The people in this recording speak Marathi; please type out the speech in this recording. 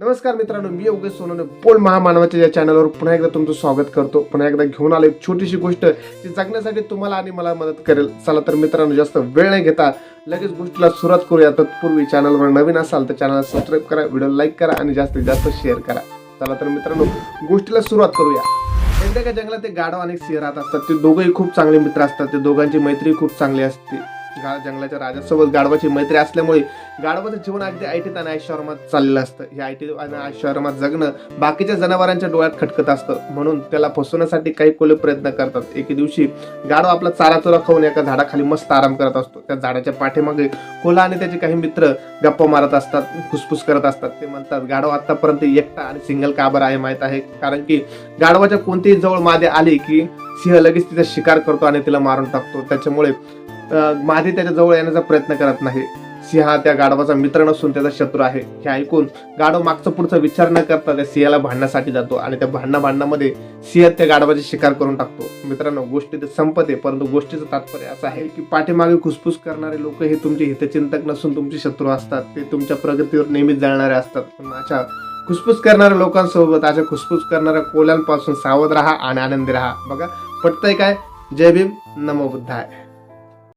नमस्कार मित्रांनो मी योगेश सोनवणे पोल महामानवाच्या या चॅनलवर पुन्हा एकदा तुमचं स्वागत करतो. पुन्हा एकदा घेऊन आलो एक छोटीशी गोष्ट जी जगण्यासाठी तुम्हाला आणि मला मदत करेल. चला तर मित्रांनो जास्त वेळ नाही घेता लगेच गोष्टीला सुरुवात करूया. तत्पूर्वी चॅनलवर नवीन असाल तर चॅनलला सबस्क्राईब करा व्हिडिओ लाईक करा आणि जास्तीत जास्त शेअर करा. चला तर मित्रांनो गोष्टीला सुरुवात करूया. एकदा का जंगलात ते गाढव आणि सिंह राहत असतात. ते दोघंही खूप चांगले मित्र असतात. ते दोघांची मैत्री खूप चांगली असते. गा जंगलाच्या राजासोबत गाढवाची मैत्री असल्यामुळे गाढवाचं जीवन अगदी ऐटीत आणि ऐश्वर्मात चाललेलं असतं. हे ऐटीत आणि ऐश्वर्मात जगणं बाकीच्या जनावरांच्या डोळ्यात खटकत असतं. म्हणून त्याला फसवण्यासाठी काही कोले प्रयत्न करतात. एके दिवशी गाढव आपला चारा चुरा खाऊन एका झाडाखाली मस्त आराम करत असतो. त्या झाडाच्या पाठीमागे कोला आणि त्याचे काही मित्र गप्पा मारत असतात फुसफुस करत असतात. ते म्हणतात गाढव आतापर्यंत एकटा आणि सिंगल काबर आहे माहीत आहे? कारण की गाढवाच्या कोणतीही जवळ मादे आली की सिंह लगेच तिचा शिकार करतो आणि तिला मारून टाकतो. त्याच्यामुळे मादी त्याच्याजवळ येण्याचा प्रयत्न करत नाही. सिंह हा त्या गाढवाचा मित्र नसून त्याचा शत्रू आहे. हे ऐकून गाढव मागचा पुढचा विचार न करता त्या सिंहाला भांडण्यासाठी जातो आणि त्या भांडणा भांडणामध्ये सिंह त्या गाढवाची शिकार करून टाकतो. मित्रांनो गोष्टी ते संपते परंतु गोष्टीचं तात्पर्य असं आहे की पाठीमागे खुसफुस करणारे लोक हे तुमचे हितचिंतक नसून तुमचे शत्रू असतात. ते तुमच्या प्रगतीवर नेहमीच जाणारे असतात. पण अशा खुसफुस करणाऱ्या लोकांसोबत अशा खुसफुस करणाऱ्या कोल्यांपासून सावध राहा आणि आनंदी राहा. बघा पटतंय काय? जय भीम नमो बुद्धाय.